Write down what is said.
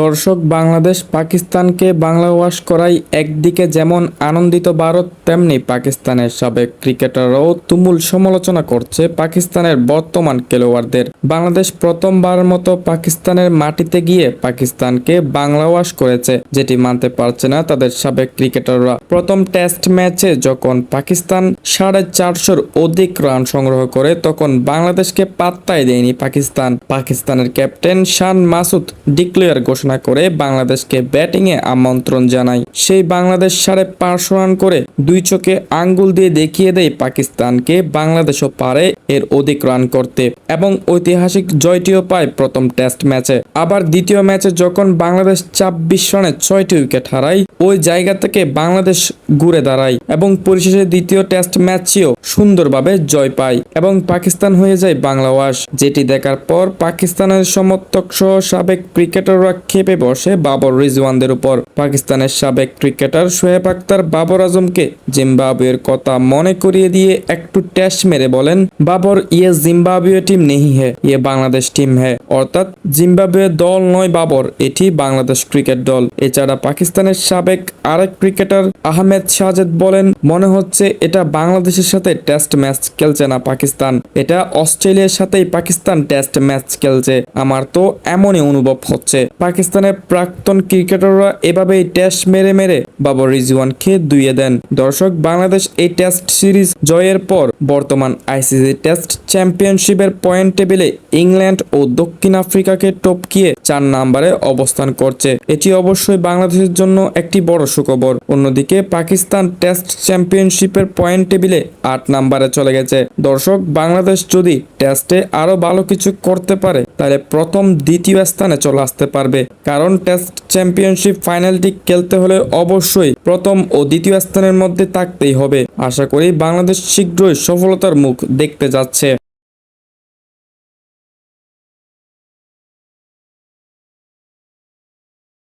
দর্শক, বাংলাদেশ পাকিস্তানকে বাংলা ওয়াশ করায় একদিকে যেমন আনন্দিত ভারত, তেমনি পাকিস্তানের সাবেক ক্রিকেটাররাও তুমুল সমালোচনা করছে পাকিস্তানের বর্তমান খেলোয়াড়দের। বাংলাদেশ প্রথমবার মতো পাকিস্তানের মাটিতে গিয়ে পাকিস্তানকে বাংলা ওয়াশ করেছে, যেটি মানতে পারছে না তাদের সাবেক ক্রিকেটাররা। প্রথম টেস্ট ম্যাচে যখন পাকিস্তান সাড়ে চারশোর অধিক রান সংগ্রহ করে, তখন বাংলাদেশকে পাত্তাই দেয়নি পাকিস্তান। পাকিস্তানের ক্যাপ্টেন শান মাসুদ ডিক্লেয়ার ঘোষণা করে বাংলাদেশকে ব্যাটিংয়ে আমন্ত্রণ জানায়। সেই বাংলাদেশ সাড়ে পাঁচশো রান করে দুই চোখে আঙ্গুল দিয়ে দেখিয়ে দেয় পাকিস্তানকে বাংলাদেশও পারে এর অধিক রান করতে এবং ঐতিহাসিক জয়টিও পায় প্রথম টেস্ট ম্যাচে। আবার দ্বিতীয় ম্যাচে যখন বাংলাদেশ ছাব্বিশ রানে ছয়টি উইকেট হারায়, ওই জায়গা থেকে বাংলাদেশ ঘুরে দাঁড়ায় এবং পরিশেষে দ্বিতীয় টেস্ট ম্যাচটিও সুন্দরভাবে জয় পায় এবং পাকিস্তান হয়ে যায় বাংলা ওয়াশ, যেটি দেখার পর পাকিস্তানের সমর্থক সহ সাবেক ক্রিকেটাররা খেপে বসে বাবর রিজওয়ানদের উপর। পাকিস্তানের সাবেক ক্রিকেটার শোয়েব আক্তার বাবর আজমকে জিম্বাবুয়ের কথা মনে করিয়ে দিয়ে একটু ট্যাশ মেরে বলেন, বাবর ইয়ে জিম্বাবুয়ে টিম নেহি হে ইয়ে বাংলাদেশ টিম হে। অর্থাৎ জিম্বাবুয়ে দল নয় বাবর, এটি বাংলাদেশ ক্রিকেট দল। এছাড়া পাকিস্তানের সাবেক আরেক ক্রিকেটার আহমেদ শাহজেদ বলেন, মনে হচ্ছে এটা বাংলাদেশের সাথে টেস্ট ম্যাচ খেলছে না পাকিস্তান। এটা অস্ট্রেলিয়ার সাথেই পাকিস্তান টেস্ট ম্যাচ খেলছে। আমার তো এমনই অনুভব হচ্ছে। পাকিস্তানের প্রাক্তন ক্রিকেটাররা এভাবেই টেস্ট মেরে মেরে বাবর রিজওয়ানকে দুইয়ে দেন। দর্শক, বাংলাদেশ এই টেস্ট সিরিজ জয়ের পর বর্তমান আইসিসি টেস্ট চ্যাম্পিয়নশিপের পয়েন্ট টেবিলে ইংল্যান্ড ও দক্ষিণ আফ্রিকাকে টপকিয়ে চার নম্বরে অবস্থান করছে। এটি অবশ্যই বাংলাদেশের জন্য একটি বড় সুখবর। অন্যদিকে, পাকিস্তান টেস্ট চ্যাম্পিয়নশিপের পয়েন্ট টেবিলে আট নম্বরে চলে গেছে। দর্শক, বাংলাদেশ যদি টেস্টে আরও ভালো কিছু করতে পারে, তাহলে প্রথম, দ্বিতীয় স্থানে চলে আসতে পারবে। কারণ টেস্ট চ্যাম্পিয়নশিপ ফাইনালটি খেলতে হলে অবশ্যই প্রথম ও দ্বিতীয় স্থানের মধ্যে থাকতেই হবে। আশা করি বাংলাদেশ শীঘ্রই সফলতার মুখ দেখতে যাচ্ছে।